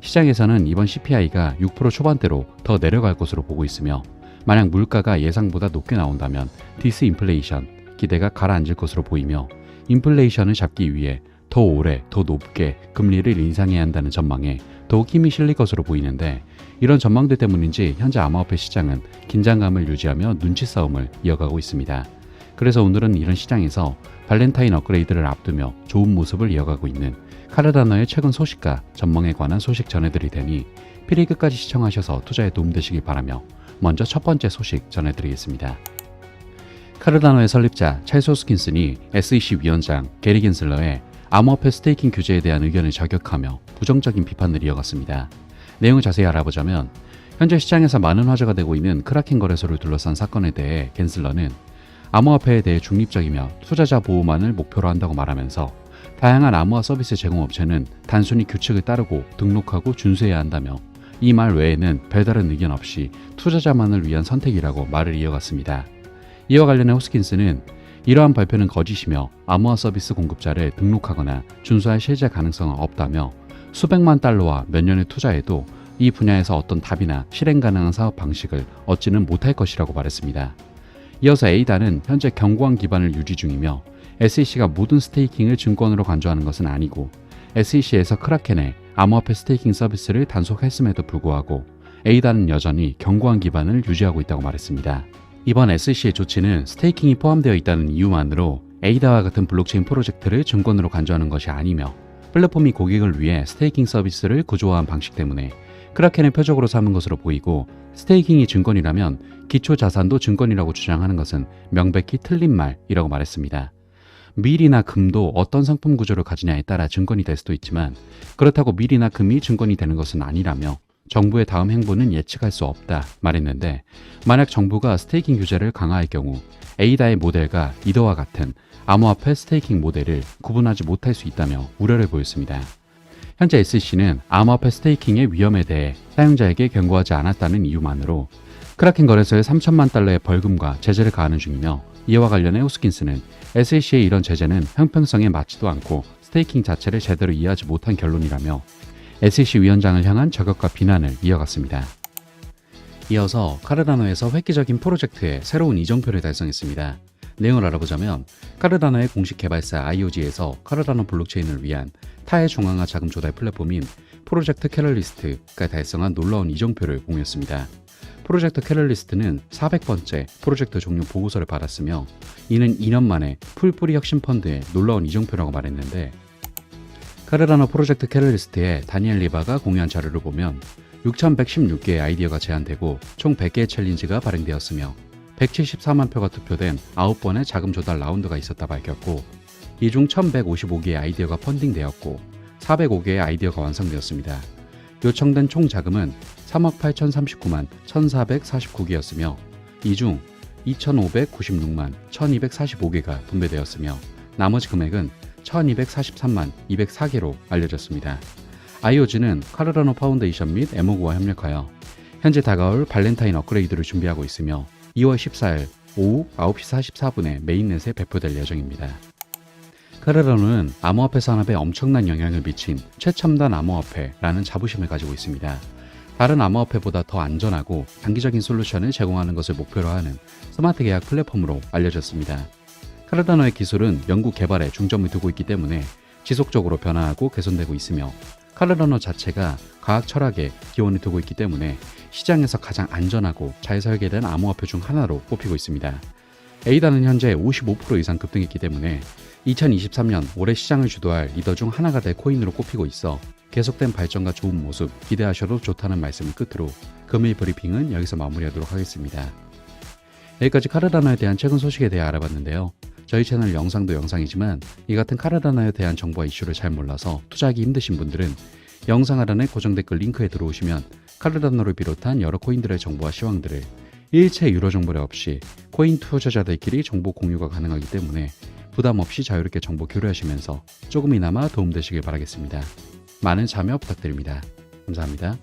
시장에서는 이번 CPI가 6% 초반대로 더 내려갈 것으로 보고 있으며 만약 물가가 예상보다 높게 나온다면 디스인플레이션 기대가 가라앉을 것으로 보이며 인플레이션을 잡기 위해 더 오래 더 높게 금리를 인상해야 한다는 전망에 더욱 힘이 실릴 것으로 보이는데 이런 전망들 때문인지 현재 암호화폐 시장은 긴장감을 유지하며 눈치 싸움을 이어가고 있습니다. 그래서 오늘은 이런 시장에서 발렌타인 업그레이드를 앞두며 좋은 모습을 이어가고 있는 카르다노의 최근 소식과 전망에 관한 소식 전해드릴 테니 필히 끝까지 시청하셔서 투자에 도움되시길 바라며 먼저 첫 번째 소식 전해드리겠습니다. 카르다노의 설립자 찰스 호스킨슨이 SEC 위원장 게리 겐슬러의 암호화폐 스테이킹 규제에 대한 의견을 저격하며 부정적인 비판을 이어갔습니다. 내용을 자세히 알아보자면 현재 시장에서 많은 화제가 되고 있는 크라켄 거래소를 둘러싼 사건에 대해 겐슬러는 암호화폐에 대해 중립적이며 투자자 보호만을 목표로 한다고 말하면서 다양한 암호화 서비스 제공 업체는 단순히 규칙을 따르고 등록하고 준수해야 한다며 이 말 외에는 별다른 의견 없이 투자자만을 위한 선택이라고 말을 이어갔습니다. 이와 관련해 호스킨스는 이러한 발표는 거짓이며 암호화 서비스 공급자를 등록하거나 준수할 실제 가능성은 없다며 수백만 달러와 몇 년의 투자에도 이 분야에서 어떤 답이나 실행 가능한 사업 방식을 얻지는 못할 것이라고 말했습니다. 이어서 에이다는 현재 견고한 기반을 유지 중이며 SEC가 모든 스테이킹을 증권으로 간주하는 것은 아니고 SEC에서 크라켄의 암호화폐 스테이킹 서비스를 단속했음에도 불구하고 에이다는 여전히 견고한 기반을 유지하고 있다고 말했습니다. 이번 SEC의 조치는 스테이킹이 포함되어 있다는 이유만으로 에이다와 같은 블록체인 프로젝트를 증권으로 간주하는 것이 아니며 플랫폼이 고객을 위해 스테이킹 서비스를 구조화한 방식 때문에 크라켄의 표적으로 삼은 것으로 보이고 스테이킹이 증권이라면 기초 자산도 증권이라고 주장하는 것은 명백히 틀린 말이라고 말했습니다. 밀이나 금도 어떤 상품 구조를 가지냐에 따라 증권이 될 수도 있지만 그렇다고 밀이나 금이 증권이 되는 것은 아니라며 정부의 다음 행보는 예측할 수 없다 말했는데 만약 정부가 스테이킹 규제를 강화할 경우 에이다의 모델과 이더와 같은 암호화폐 스테이킹 모델을 구분하지 못할 수 있다며 우려를 보였습니다. 현재 SEC는 암호화폐 스테이킹의 위험에 대해 사용자에게 경고하지 않았다는 이유만으로 크라켄 거래소에 3천만 달러의 벌금과 제재를 가하는 중이며 이와 관련해 호스킨스는 SEC의 이런 제재는 형평성에 맞지도 않고 스테이킹 자체를 제대로 이해하지 못한 결론이라며 SEC 위원장을 향한 저격과 비난을 이어갔습니다. 이어서 카르다노에서 획기적인 프로젝트에 새로운 이정표를 달성했습니다. 내용을 알아보자면 카르다노의 공식 개발사 IOG에서 카르다노 블록체인을 위한 타의 중앙화 자금 조달 플랫폼인 프로젝트 캐럴리스트가 달성한 놀라운 이정표를 공유했습니다. 프로젝트 캐럴리스트는 400번째 프로젝트 종료 보고서를 받았으며 이는 2년 만에 풀뿌리 혁신 펀드의 놀라운 이정표라고 말했는데 카르다노 프로젝트 캐럴리스트의 다니엘 리바가 공유한 자료를 보면 6,116개의 아이디어가 제안되고 총 100개의 챌린지가 발행되었으며 174만 표가 투표된 9번의 자금 조달 라운드가 있었다 밝혔고 이 중 1,155개의 아이디어가 펀딩되었고 405개의 아이디어가 완성되었습니다. 요청된 총 자금은 3억 8,039만 1,449개였으며 이 중 2,596만 1,245개가 분배되었으며 나머지 금액은 1,243만 204개로 알려졌습니다. IOG는 카르라노 파운데이션 및 에모고와 협력하여 현재 다가올 발렌타인 업그레이드를 준비하고 있으며 2월 14일 오후 9시 44분에 메인넷에 배포될 예정입니다. 카르라노는 암호화폐 산업에 엄청난 영향을 미친 최첨단 암호화폐라는 자부심을 가지고 있습니다. 다른 암호화폐보다 더 안전하고 장기적인 솔루션을 제공하는 것을 목표로 하는 스마트 계약 플랫폼으로 알려졌습니다. 카르다노의 기술은 연구 개발에 중점을 두고 있기 때문에 지속적으로 변화하고 개선되고 있으며 카르다노 자체가 과학 철학에 기원을 두고 있기 때문에 시장에서 가장 안전하고 잘 설계된 암호화폐 중 하나로 꼽히고 있습니다. 에이다는 현재 55% 이상 급등했기 때문에 2023년 올해 시장을 주도할 리더 중 하나가 될 코인으로 꼽히고 있어 계속된 발전과 좋은 모습 기대하셔도 좋다는 말씀을 끝으로 금일 브리핑은 여기서 마무리하도록 하겠습니다. 여기까지 카르다노에 대한 최근 소식에 대해 알아봤는데요. 저희 채널 영상도 영상이지만 이 같은 카르다노에 대한 정보와 이슈를 잘 몰라서 투자하기 힘드신 분들은 영상 하단의 고정 댓글 링크에 들어오시면 카르다노를 비롯한 여러 코인들의 정보와 시황들을 일체 유료 정보료 없이 코인 투자자들끼리 정보 공유가 가능하기 때문에 부담 없이 자유롭게 정보 교류하시면서 조금이나마 도움되시길 바라겠습니다. 많은 참여 부탁드립니다. 감사합니다.